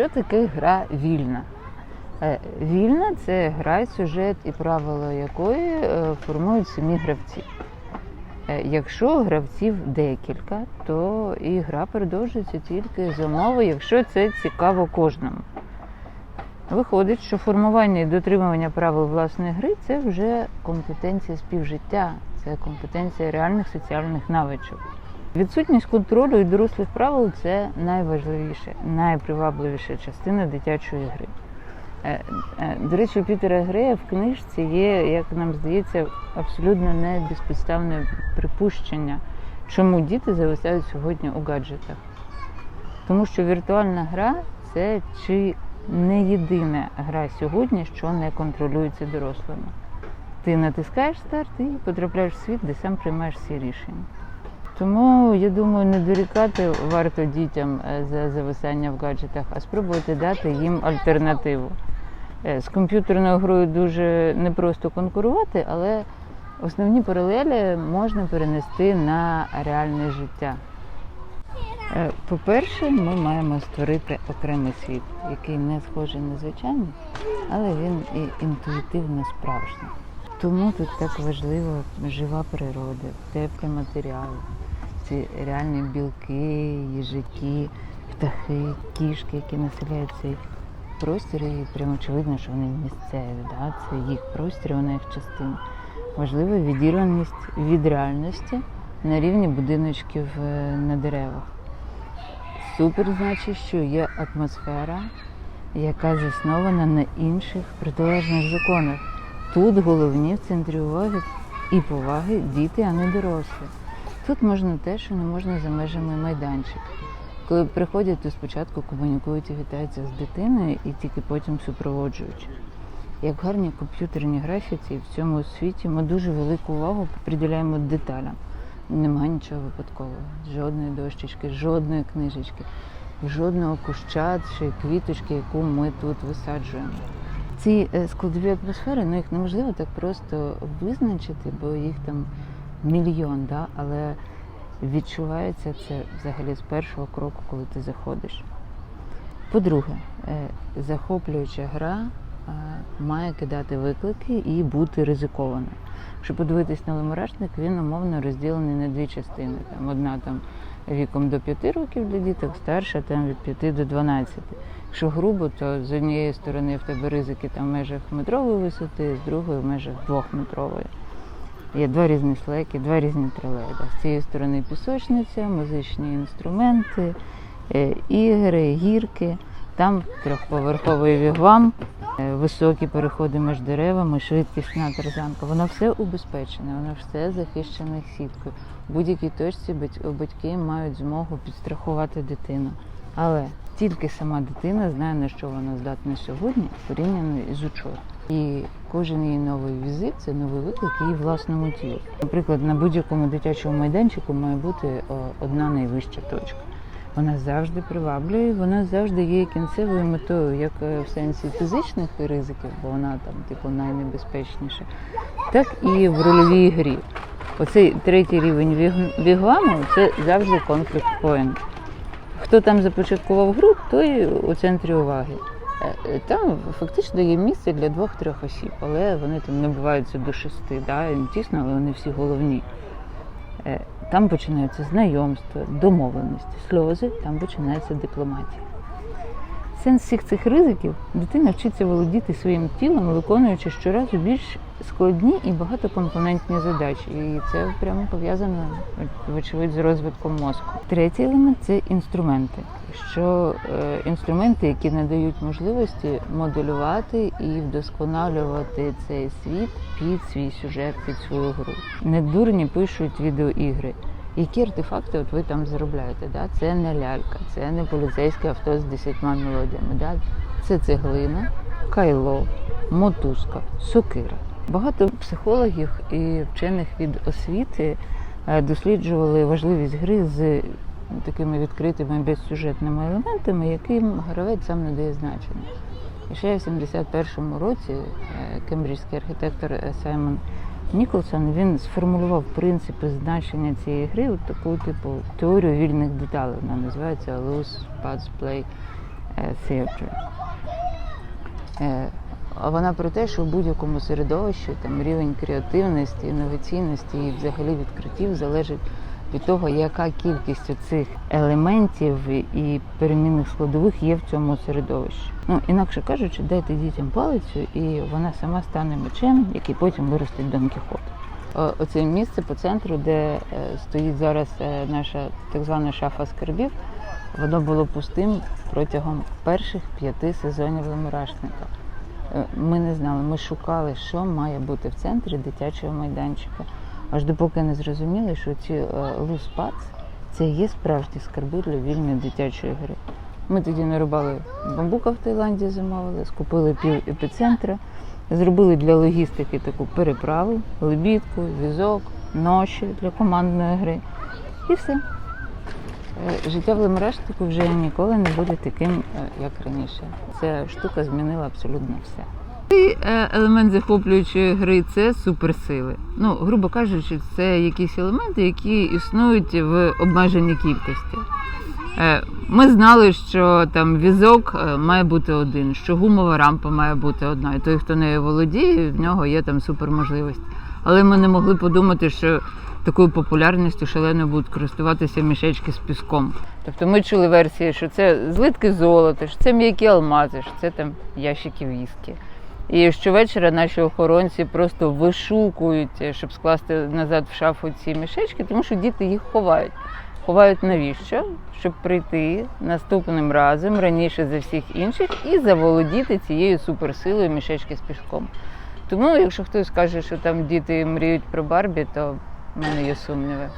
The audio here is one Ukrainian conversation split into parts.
Що таке гра вільна? Е, Вільна це гра, сюжет і правила якої е, формують самі гравці. Е, Якщо гравців декілька, то і гра продовжується тільки за умови, якщо це цікаво кожному. Виходить, що формування і дотримування правил власної гри це вже компетенція співжиття, це компетенція реальних соціальних навичок. Відсутність контролю і дорослих правил це найважливіша, найпривабливіша частина дитячої гри. Е, е, До речі, Пітера Грея в книжці є, як нам здається, абсолютно не безпідставне припущення, чому діти зависають сьогодні у гаджетах. Тому що віртуальна гра це чи не єдина гра сьогодні, що не контролюється дорослими. Ти натискаєш старт і потрапляєш в світ, де сам приймаєш всі рішення. Тому я думаю, не дорікати варто дітям е, за зависання в гаджетах, а спробувати дати їм альтернативу. Е, З комп'ютерною грою дуже непросто конкурувати, але основні паралелі можна перенести на реальне життя. Е, По-перше, ми маємо створити окремий світ, який не схожий на звичайний, але він і інтуїтивно справжній. Тому тут так важливо жива природа, теплі матеріали, ці реальні білки, їжаки, птахи, кішки, які населяють цей простір, і прямо очевидно, що вони місцеві, да? це їх простір, вона їх частина. Важлива відірваність від реальності на рівні будиночків е, на деревах. Супер значить, що є атмосфера, яка заснована на інших протилежних законах. Тут головні в центрі уваги і поваги діти, а не дорослі. Тут можна те, що не можна за межами майданчика. Коли приходять, то спочатку комунікують і вітаються з дитиною і тільки потім супроводжують. Як в гарній комп'ютерній графіці, в цьому світі ми дуже велику увагу приділяємо деталям. Нема нічого випадкового, жодної дощечки, жодної книжечки, жодного куща чи квіточки, яку ми тут висаджуємо. Ці е, складові атмосфери, ну їх неможливо так просто визначити, бо їх там мільйон, да? але відчувається це взагалі з першого кроку, коли ти заходиш. По-друге, е, захоплююча гра е, має кидати виклики і бути ризикованою. Якщо подивитись на лимурашник, він умовно розділений на дві частини. Там одна там віком до 5 років для діток, старша там від 5 до 12. Якщо грубо, то з однієї сторони в тебе ризики там в межах метрової висоти, з другої в межах двохметрової. Є два різні слеки, два різні тролейда. З цієї сторони пісочниця, музичні інструменти, е, ігри, гірки. Там трьохповерховий вігвам, е, високі переходи між деревами, швидкісна тарзанка. Воно все убезпечене, воно все захищене сіткою. В будь-якій точці батьки мають змогу підстрахувати дитину. Але тільки сама дитина знає, на що вона здатна сьогодні, порівняно із учора. І кожен її новий візит це новий виклик її власному тілу. Наприклад, на будь-якому дитячому майданчику має бути одна найвища точка. Вона завжди приваблює, вона завжди є кінцевою метою, як е, в сенсі фізичних ризиків, бо вона там, типу, найнебезпечніша, так і в рольовій грі. Оцей третій рівень віг- вігваму це завжди конфлікт point. Хто там започаткував гру, той у центрі уваги. Е, Там фактично є місце для двох-трьох осіб, але вони там набиваються до шести, да, тісно, але вони всі головні. Е, Там починаються знайомства, домовленості, сльози, там починається дипломатія. Сенс всіх цих ризиків дитина вчиться володіти своїм тілом, виконуючи щоразу більш складні і багатокомпонентні задачі. І це прямо пов'язано, вочевидь, з розвитком мозку. Третій елемент це інструменти. Що е, інструменти, які надають можливості моделювати і вдосконалювати цей світ під свій сюжет, під свою гру. Недурні пишуть відеоігри. Які артефакти от ви там заробляєте? Да? Це не лялька, це не поліцейське авто з десятьма мелодіями. Да? Це цеглина, кайло, мотузка, сокира. Багато психологів і вчених від освіти е, досліджували важливість гри з такими відкритими безсюжетними елементами, яким гравець сам надає значення. І ще в 71-му році е, кембриджський архітектор е, Саймон Ніколсон він сформулював принципи значення цієї гри, от таку типу теорію вільних деталей. Вона називається Loose Pads Play. е, Theatre. Е, А вона про те, що в будь-якому середовищі там рівень креативності, інноваційності і взагалі відкриттів залежить від того, яка кількість цих елементів і перемінних складових є в цьому середовищі. Ну, інакше кажучи, дайте дітям палицю, і вона сама стане мечем, який потім виростить Дон Кіхот. Оце місце по центру, де е, стоїть зараз е, наша так звана шафа скарбів, воно було пустим протягом перших п'яти сезонів Лемурашника. Е, Ми не знали, ми шукали, що має бути в центрі дитячого майданчика. Аж допоки не зрозуміли, що ці е, луспац це є справжні скарби для вільної дитячої гри. Ми тоді нарубали бамбука в Таїланді, замовили, скупили пів епіцентра, зробили для логістики таку переправу, лебідку, візок, ноші для командної гри. І все. Е, Життя в Лемерештику вже ніколи не буде таким, е, як раніше. Ця штука змінила абсолютно все. І е, елемент захоплюючої гри це суперсили. Ну, грубо кажучи, це якісь елементи, які існують в обмеженій кількості. Е, Ми знали, що там візок е, має бути один, що гумова рампа має бути одна. І той, хто нею володіє, в нього є там суперможливість. Але ми не могли подумати, що такою популярністю шалено будуть користуватися мішечки з піском. Тобто ми чули версії, що це злитки золота, що це м'які алмази, що це там ящики віскі. І щовечора наші охоронці просто вишукують, е, щоб скласти назад в шафу ці мішечки, тому що діти їх ховають. Ховають навіщо? Щоб прийти наступним разом раніше за всіх інших і заволодіти цією суперсилою мішечки з піском. Тому, якщо хтось скаже, що там діти мріють про Барбі, то в мене є сумніви.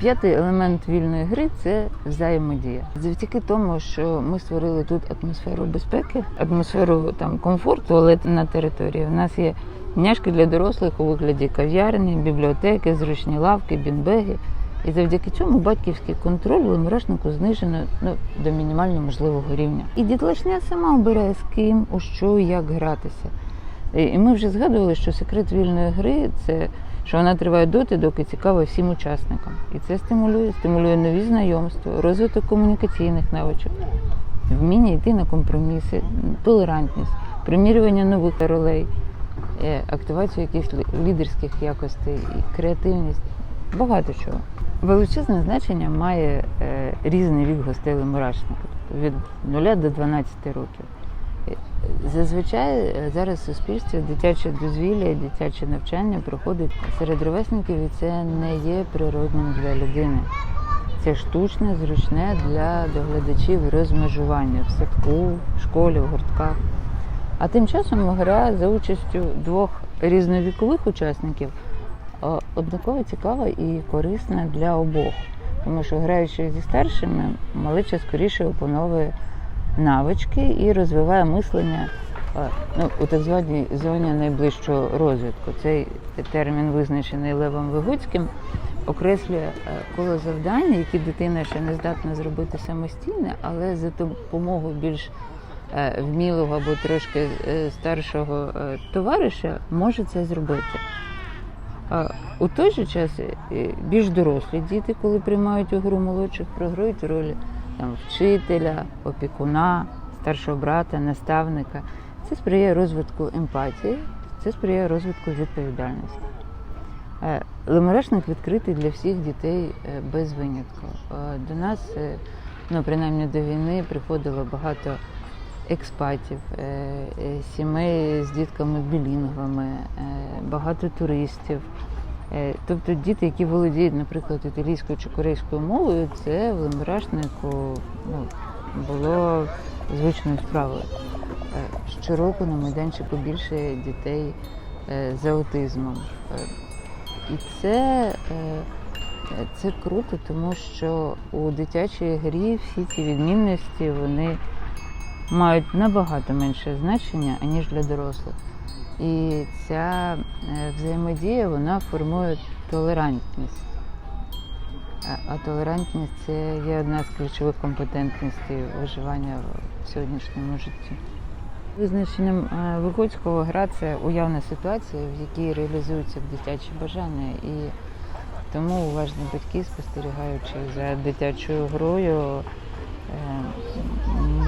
П'ятий елемент вільної гри це взаємодія. Завдяки тому, що ми створили тут атмосферу безпеки, атмосферу там комфорту, але на території. У нас є няшки для дорослих у вигляді кав'ярні, бібліотеки, зручні лавки, бінбеги. І завдяки цьому батьківський контроль у мурашнику знижено ну, до мінімально можливого рівня. І дітлашня сама обирає з ким, у що як гратися. І ми вже згадували, що секрет вільної гри це що вона триває доти, доки цікаво всім учасникам. І це стимулює, стимулює нові знайомства, розвиток комунікаційних навичок, вміння йти на компроміси, толерантність, примірювання нових ролей, е, активацію якихось лідерських якостей, креативність, багато чого. Величезне значення має е, різний вік гостей мурашника, від 0 до 12 років. Зазвичай е, зараз в суспільстві дитяче дозвілля і дитяче навчання проходить серед ровесників, і це не є природним для людини. Це штучне, зручне для доглядачів розмежування в садку, в школі, в гуртках. А тим часом гра за участю двох різновікових учасників е, однаково цікава і корисна для обох. Тому що граючи зі старшими, малеча скоріше опановує навички і розвиває мислення е, ну, у так званій зоні найближчого розвитку. Цей термін, визначений Левом Вигуцьким, окреслює е, коло завдань, які дитина ще не здатна зробити самостійно, але за допомогою більш е, вмілого або трошки старшого товариша може це зробити. У той же час більш дорослі діти, коли приймають у гру молодших, програють ролі там, вчителя, опікуна, старшого брата, наставника. Це сприяє розвитку емпатії, це сприяє розвитку відповідальності. Е, Лемерешник відкритий для всіх дітей е, без винятку. Е, До нас, ну принаймні до війни, приходило багато експатів, сімей з дітками білінгвами, е, багато туристів. Е, Тобто діти, які володіють, наприклад, італійською чи корейською мовою, це в Лембрашнику ну, було звичною справою. Е, Щороку на майданчику більше дітей е, з аутизмом. І це, це круто, тому що у дитячій грі всі ці відмінності вони мають набагато менше значення, аніж для дорослих. І ця е, взаємодія вона формує толерантність. А- толерантність це є одна з ключових компетентностей виживання в сьогоднішньому житті. Визначенням е, Вигоцького гра це уявна ситуація, в якій реалізуються дитячі бажання. І тому уважні батьки, спостерігаючи за дитячою грою,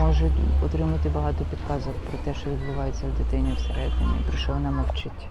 можуть отримати багато підказок про те, що відбувається в дитині всередині, про що вона мовчить.